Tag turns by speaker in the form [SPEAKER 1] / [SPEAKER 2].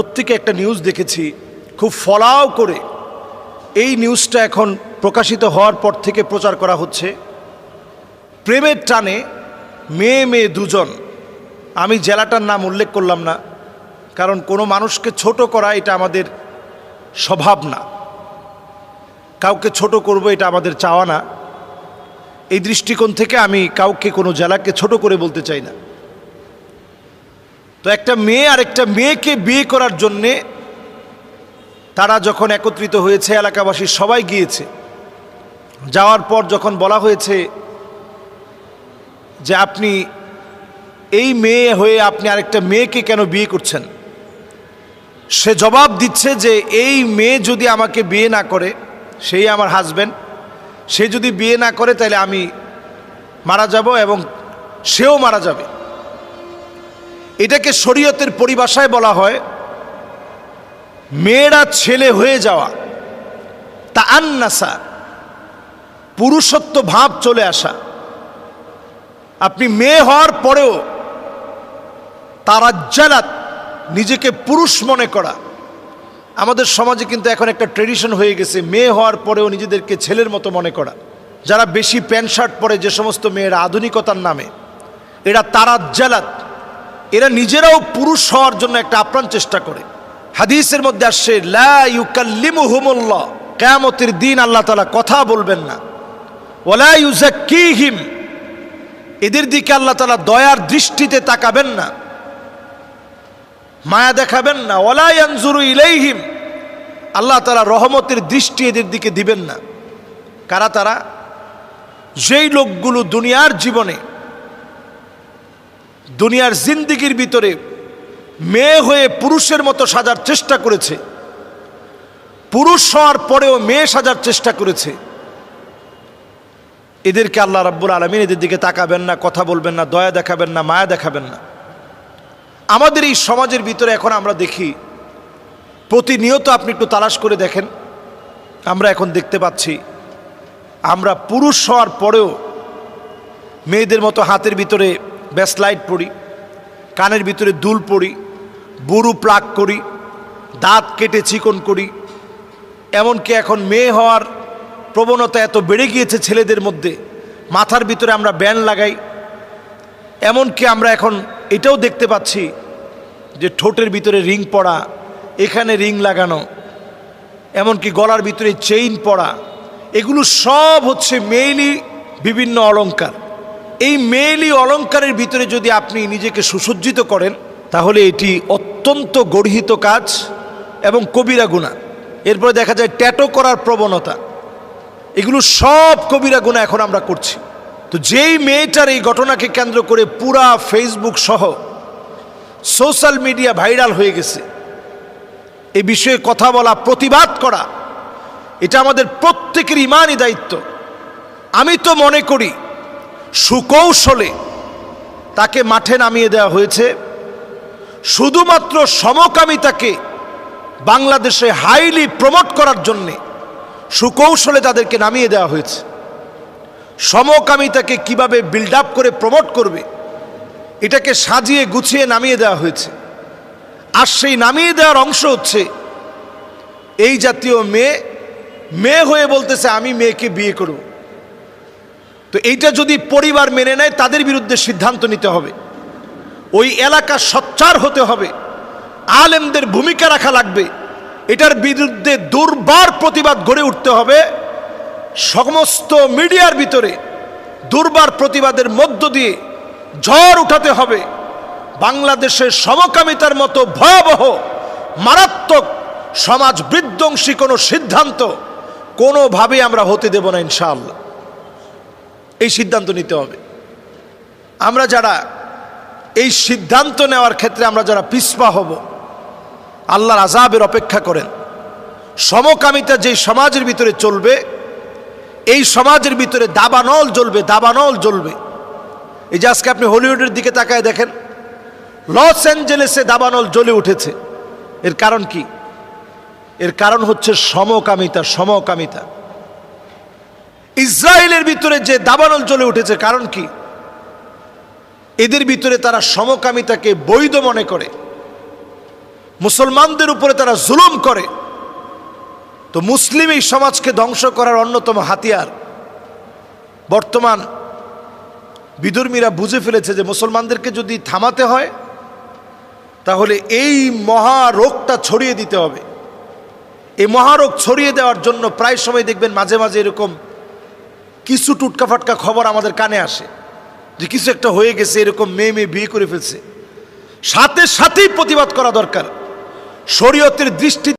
[SPEAKER 1] প্রত্যেকে একটা নিউজ দেখেছি, খুব ফলাও করে। এই নিউজটা এখন প্রকাশিত হওয়ার পর থেকে প্রচার করা হচ্ছে। প্রেমের টানে মেয়ে মেয়ে দুজন। আমি জেলাটার নাম উল্লেখ করলাম না, কারণ কোনো মানুষকে ছোট করা এটা আমাদের স্বভাব না। কাউকে ছোট করব এটা আমাদের চাওয়া না। এই দৃষ্টিকোণ থেকে আমি কাউকে কোনো জেলাকে ছোট করে বলতে চাই না। তো একটা মেয়ে আর একটা মেয়েকে বিয়ে করার জন্যে তারা যখন একত্রিত হয়েছে, এলাকাবাসী সবাই গিয়েছে। যাওয়ার পর যখন বলা হয়েছে যে আপনি এই মেয়ে হয়ে আপনি আরেকটা মেয়েকে কেন বিয়ে করছেন? সে জবাব দিচ্ছে যে এই মেয়ে যদি আমাকে বিয়ে না করে, সেই আমার হাজব্যান্ড সে যদি বিয়ে না করে তাহলে আমি মারা যাব এবং সেও মারা যাবে। এটাকে শরীয়তের পরিভাষায় বলা হয় মেয়েরা ছেলে হয়ে যাওয়া। তা আন্নাসা পুরুষত্ব ভাব চলে আসা। আপনি মেয়ে হওয়ার পরেও তারাজ্জালাত, নিজেকে পুরুষ মনে করা। আমাদের সমাজে কিন্তু এখন একটা ট্রেডিশন হয়ে গেছে, মেয়ে হওয়ার পরেও নিজেদেরকে ছেলের মতো মনে করা। যারা বেশি প্যান্ট শার্ট পরে যে সমস্ত মেয়েরা আধুনিকতার নামে, এরা তারাজ্জালাত এরা নিজেরাও পুরুষ হওয়ার জন্য একটা আপ্রাণ চেষ্টা করে। হাদিসের মধ্যে আসছে, লা ইউকাল্লিমুহুমুল্লাহ। কেয়ামতের দিন আল্লাহ তালা কথা বলবেন না। ওলা ইউজাক্কিহিম এদের দিকে আল্লাহ তালা দয়ার দৃষ্টিতে তাকাবেন না। মায়া দেখাবেন না। ওলাই আনজুরু ইলাইহিম। আল্লাহ তালা রহমতের দৃষ্টি এদের দিকে দিবেন না। কারা তারা? যেই লোকগুলো দুনিয়ার জীবনে দুনিয়ার জিন্দিগির ভিতরে মেয়ে হয়ে পুরুষের মতো সাজার চেষ্টা করেছে। পুরুষ হওয়ার পরেও মেয়ে সাজার চেষ্টা করেছে। এদেরকে আল্লাহ রাব্বুল আলমিন এদের দিকে তাকাবেন না, কথা বলবেন না, দয়া দেখাবেন না, মায়া দেখাবেন না। আমাদের এই সমাজের ভিতরে এখন আমরা দেখি, প্রতিনিয়ত আপনি একটু তালাশ করে দেখেন, আমরা এখন দেখতে পাচ্ছি, আমরা পুরুষ হওয়ার পরেও মেয়েদের মতো হাতের ভিতরে ব্যাসলাইট পরি কানের ভিতরে দুল পরি বুরু প্লাক করি, দাঁত কেটে চিকন করি। এমনকি এখন মেয়ে হওয়ার প্রবণতা এত বেড়ে গিয়েছে ছেলেদের মধ্যে, মাথার ভিতরে আমরা ব্যান লাগাই। এমনকি আমরা এখন এটাও দেখতে পাচ্ছি যে ঠোঁটের ভিতরে রিং পড়া, এখানে রিং লাগানো, এমনকি গলার ভিতরে চেইন পড়া, এগুলো সব হচ্ছে মেইলি বিভিন্ন অলংকার। এই মেইলি অলংকারের ভিতরে যদি আপনি নিজেকে সুসজ্জিত করেন, তাহলে এটি অত্যন্ত গর্হিত কাজ এবং কবিরা গুণা। এরপরে দেখা যায় ট্যাটো করার প্রবণতা। এগুলো সব কবিরা গুণা এখন আমরা করছি। তো যেই মেয়েটার এই ঘটনাকে কেন্দ্র করে পুরা ফেসবুক সহ সোশ্যাল মিডিয়া ভাইরাল হয়ে গেছে এই বিষয়ে কথা বলা, প্রতিবাদ করা, এটা আমাদের প্রত্যেকের ইমানই দায়িত্ব। আমি তো মনে করি সুকৌশলে তাকে মাঠে নামিয়ে দেওয়া হয়েছে। শুধুমাত্র সমকামিতাকে বাংলাদেশে হাইলি প্রমোট করার জন্যে সুকৌশলে তাদেরকে নামিয়ে দেওয়া হয়েছে। সমকামিতাকে কীভাবে বিল্ড আপ করে প্রমোট করবে, এটাকে সাজিয়ে গুছিয়ে নামিয়ে দেওয়া হয়েছে। আর সেই নামিয়ে দেওয়ার অংশ হচ্ছে, এই জাতীয় মেয়ে মেয়ে হয়ে বলতেছে, আমি মেয়েকে বিয়ে করব। তো এইটা যদি পরিবার মেনে নেয়, তাদের বিরুদ্ধে সিদ্ধান্ত নিতে হবে। ওই এলাকা সচ্চার হতে হবে। আলেমদের ভূমিকা রাখা লাগবে। এটার বিরুদ্ধে দুর্বার প্রতিবাদ গড়ে উঠতে হবে। সমস্ত মিডিয়ার ভিতরে দুর্বার প্রতিবাদের মধ্য দিয়ে ঝড় উঠাতে হবে। বাংলাদেশের সমকামিতার মতো ভয়াবহ, মারাত্মক, সমাজ বিধ্বংসী কোনো সিদ্ধান্ত কোনোভাবে আমরা হতে দেব না ইনশাআল্লাহ। এই সিদ্ধান্ত নিতে হবে। আমরা যারা এই সিদ্ধান্ত নেওয়ার ক্ষেত্রে আমরা যারা পিসপা হব, আল্লাহর আজাবের অপেক্ষা করেন। সমকামিতা যেই সমাজের ভিতরে চলবে, এই সমাজের ভিতরে দাবানল জ্বলবে দাবানল জ্বলবে। এই যে আজকে আপনি হলিউডের দিকে তাকায় দেখেন, লস অ্যাঞ্জেলেসে দাবানল জ্বলে উঠেছে। এর কারণ কি? এর কারণ হচ্ছে সমকামিতা সমকামিতা। ইসরায়েলের ভিতরে যে দাবানল চলে উঠেছে, কারণ কি? এদের ভিতরে তারা সমকামিতাকে বৈধ মনে করে। মুসলমানদের উপরে তারা জুলুম করে। তো মুসলিম এই সমাজকে ধ্বংস করার অন্যতম হাতিয়ার। বর্তমান বিদুর্মীরা বুঝে ফেলেছে যে মুসলমানদেরকে যদি থামাতে হয়, তাহলে এই মহারোগটা ছড়িয়ে দিতে হবে। এই মহারোগ ছড়িয়ে দেওয়ার জন্য প্রায় সময় দেখবেন মাঝে মাঝে এরকম কিছু টুটকা ফাটকা খবর আমাদের কানে আসে যে কিছু একটা হয়ে গেছে, এরকম মেয়ে মেয়ে বিয়ে করে ফেলছে। সাথে সাথেই প্রতিবাদ করা দরকার। শরীয়তের দৃষ্টি